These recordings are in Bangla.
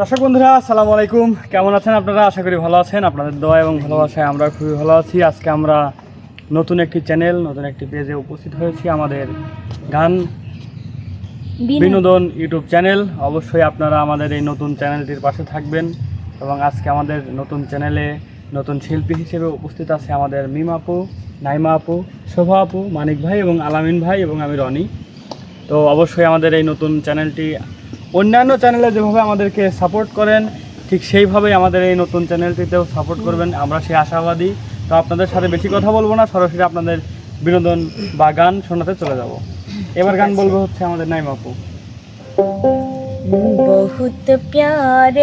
দর্শক বন্ধুরা আসসালামু আলাইকুম। কেমন আছেন আপনারা? আশা করি ভালো আছেন। আপনাদের দোয়া এবং ভালোবাসায় আমরা খুবই ভালো আছি। আজকে আমরা নতুন একটি চ্যানেল নতুন একটি পেজে উপস্থিত হয়েছি আমাদের গান বিনোদন। ইউটিউব চ্যানেল অবশ্যই আপনারা আমাদের এই নতুন চ্যানেলটির পাশে থাকবেন এবং আজকে আমাদের নতুন চ্যানেলে নতুন শিল্পী হিসেবে উপস্থিত আছে আমাদের মিম আপু নাইমা আপু শোভা আপু মানিক ভাই এবং আলামিন ভাই এবং আমি রনি। তো অবশ্যই আমাদের এই নতুন চ্যানেলটি অন্যান্য চ্যানেলে যেভাবে আমাদেরকে সাপোর্ট করেন, ঠিক সেইভাবেই আমাদের এই নতুন চ্যানেলটিতেও সাপোর্ট করবেন। আমরা সেই আশাবাদী। তো আপনাদের সাথে বেশি কথা বলব না, সরাসরি আপনাদের বিনোদন বা গান শোনাতে চলে যাব। এবার গান বলব হচ্ছে আমাদের নাইম আপু। বহুত প্যার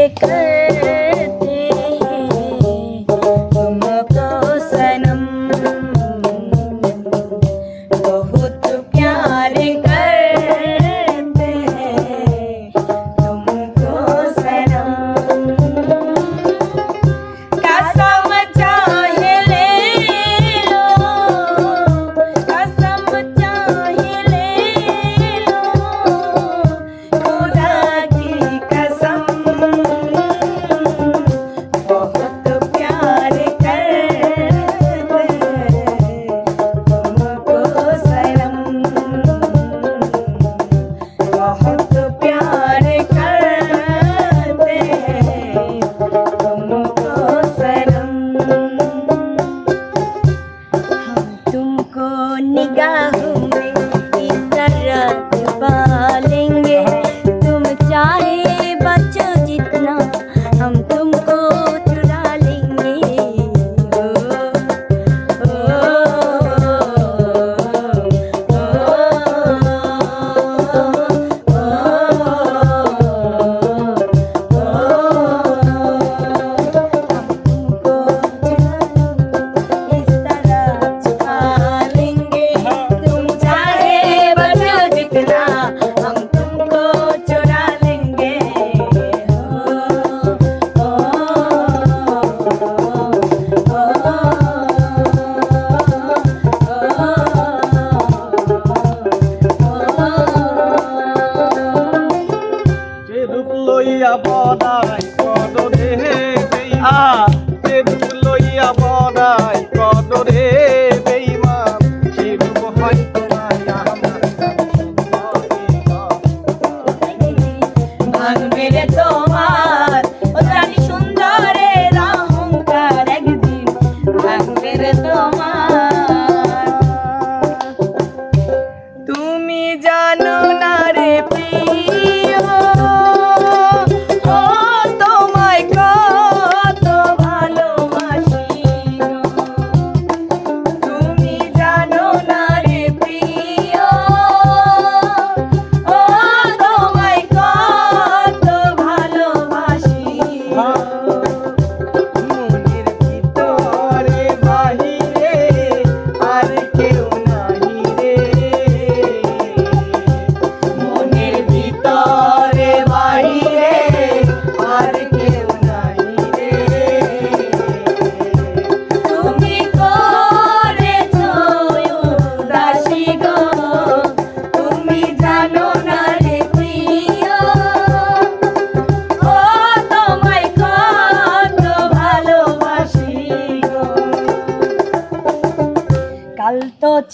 লইয়া বদাই কদরে আ যে রূপ লইয়া বদাই কদরে।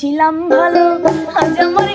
ছিলাম ভালো আজ আমার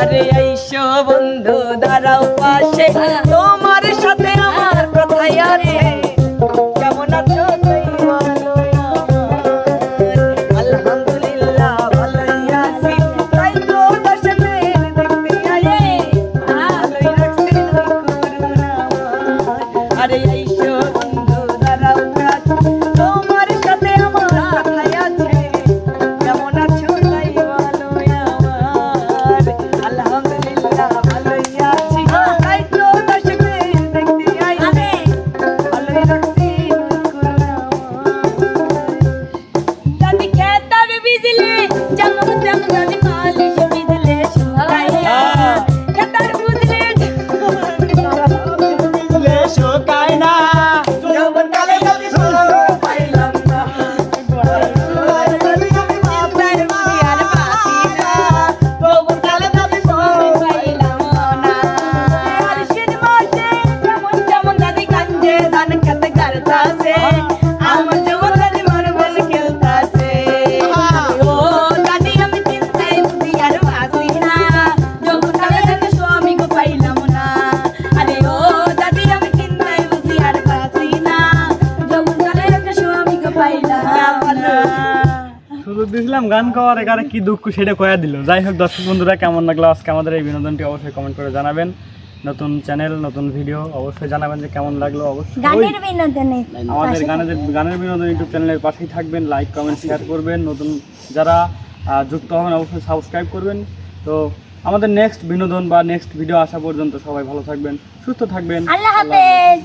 আরে আইসো বন্ধু দাঁড়াও পাশে। তোমার সাথে আমার কথাই আছে কেমন আছো গান গাওয়ার এখানে কি দুঃখ সেটা কয়া দিল। যাই হোক দর্শক বন্ধুরা কেমন লাগল আজকে আমাদের এই বিনোদনটি অবশ্যই কমেন্ট করে জানাবেন। নতুন চ্যানেল নতুন ভিডিও অবশ্যই জানাবেন যে কেমন লাগল। অবশ্যই গানের বিনোদনে। আমাদের গানের গানের বিনোদন ইউটিউব চ্যানেলের পাশেই থাকবেন। লাইক কমেন্ট শেয়ার করবেন। নতুন যারা যুক্ত হবেন অবশ্যই সাবস্ক্রাইব করবেন। তো আমাদের নেক্সট বিনোদন বা নেক্সট ভিডিও আসা পর্যন্ত সবাই ভালো থাকবেন সুস্থ থাকবেন। আল্লাহ হাফেজ।